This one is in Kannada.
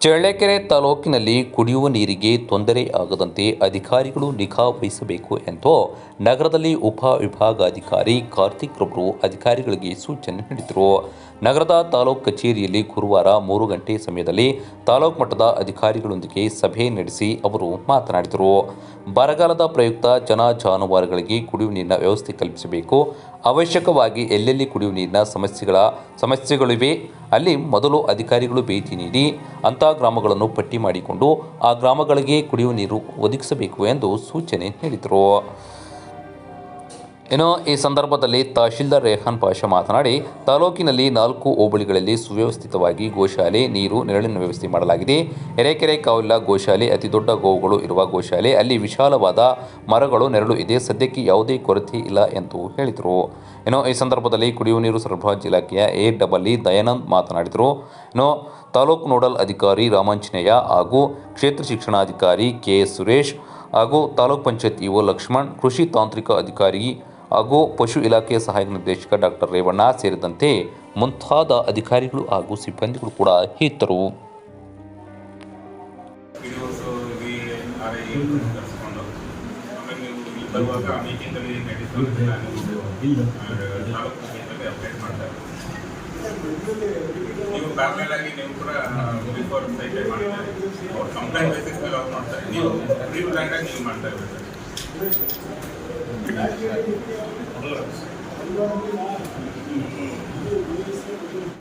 ಚಳ್ಳಕೆರೆ ತಾಲೂಕಿನಲ್ಲಿ ಕುಡಿಯುವ ನೀರಿಗೆ ತೊಂದರೆ ಆಗದಂತೆ ಅಧಿಕಾರಿಗಳು ನಿಗಾ ವಹಿಸಬೇಕು ಎಂದು ನಗರದಲ್ಲಿ ಉಪ ವಿಭಾಗಾಧಿಕಾರಿ ಕಾರ್ತಿಕ್ ರವರು ಅಧಿಕಾರಿಗಳಿಗೆ ಸೂಚನೆ ನೀಡಿದರು. ನಗರದ ತಾಲೂಕು ಕಚೇರಿಯಲ್ಲಿ ಗುರುವಾರ ಮೂರು ಗಂಟೆ ಸಮಯದಲ್ಲಿ ತಾಲೂಕು ಮಟ್ಟದ ಅಧಿಕಾರಿಗಳೊಂದಿಗೆ ಸಭೆ ನಡೆಸಿ ಅವರು ಮಾತನಾಡಿದರು. ಬರಗಾಲದ ಪ್ರಯುಕ್ತ ಜನ ಜಾನುವಾರುಗಳಿಗೆ ಕುಡಿಯುವ ನೀರಿನ ವ್ಯವಸ್ಥೆ ಕಲ್ಪಿಸಬೇಕು. ಅವಶ್ಯಕವಾಗಿ ಎಲ್ಲೆಲ್ಲಿ ಕುಡಿಯುವ ನೀರಿನ ಸಮಸ್ಯೆಗಳ, ಸಮಸ್ಯೆಗಳಿವೆ ಅಲ್ಲಿ ಮೊದಲು ಅಧಿಕಾರಿಗಳು ಭೇಟಿ ನೀಡಿ ಅಂಥ ಗ್ರಾಮಗಳನ್ನು ಪಟ್ಟಿ ಮಾಡಿಕೊಂಡು ಆ ಗ್ರಾಮಗಳಿಗೆ ಕುಡಿಯುವ ನೀರು ಒದಗಿಸಬೇಕು ಎಂದು ಸೂಚನೆ ನೀಡಿದರು. ಇನ್ನು ಈ ಸಂದರ್ಭದಲ್ಲಿ ತಹಶೀಲ್ದಾರ್ ರೇಹಾನ್ ಪಾಷ ಮಾತನಾಡಿ, ತಾಲೂಕಿನಲ್ಲಿ ನಾಲ್ಕು ಹೋಬಳಿಗಳಲ್ಲಿ ಸುವ್ಯವಸ್ಥಿತವಾಗಿ ಗೋಶಾಲೆ, ನೀರು, ನೆರಳಿನ ವ್ಯವಸ್ಥೆ ಮಾಡಲಾಗಿದೆ. ಎರೆಕೆರೆ ಕಾವಿಲ್ಲ ಗೋಶಾಲೆ, ಅತಿ ದೊಡ್ಡ ಗೋವುಗಳು ಇರುವ ಗೋಶಾಲೆ, ಅಲ್ಲಿ ವಿಶಾಲವಾದ ಮರಗಳು, ನೆರಳು ಇದೆ. ಸದ್ಯಕ್ಕೆ ಯಾವುದೇ ಕೊರತೆ ಇಲ್ಲ ಎಂದು ಹೇಳಿದರು. ಇನ್ನು ಈ ಸಂದರ್ಭದಲ್ಲಿ ಕುಡಿಯುವ ನೀರು ಸರಬರಾಜ್ ಇಲಾಖೆಯ ಎ ಡಬಲ್ ದಯಾನಂದ್ ಮಾತನಾಡಿದರು. ಇನ್ನು ತಾಲೂಕು ನೋಡಲ್ ಅಧಿಕಾರಿ ರಾಮಾಂಜನೇಯ ಹಾಗೂ ಕ್ಷೇತ್ರ ಶಿಕ್ಷಣಾಧಿಕಾರಿ ಕೆ ಸುರೇಶ್ ಹಾಗೂ ತಾಲೂಕ್ ಪಂಚಾಯತ್ ಇಒ ಲಕ್ಷ್ಮಣ್, ಕೃಷಿ ತಾಂತ್ರಿಕ ಅಧಿಕಾರಿ ಹಾಗೂ ಪಶು ಇಲಾಖೆಯ ಸಹಾಯಕ ನಿರ್ದೇಶಕ ಡಾಕ್ಟರ್ ರೇವಣ್ಣ ಸೇರಿದಂತೆ ಮುಂತಾದ ಅಧಿಕಾರಿಗಳು ಹಾಗೂ ಸಿಬ್ಬಂದಿಗಳು ಕೂಡ ಇದ್ದರು. ಅವ್ರು ಕಂಪ್ಲೇಂಟ್ ಬೇಸಿಸ್ ಮೇಲೆ ಅವ್ರು ಮಾಡ್ತಾರೆ. ನೀವು ನೀವು ಮಾಡ್ತಾ ಇರ್ಬೇಕು Allah'ım.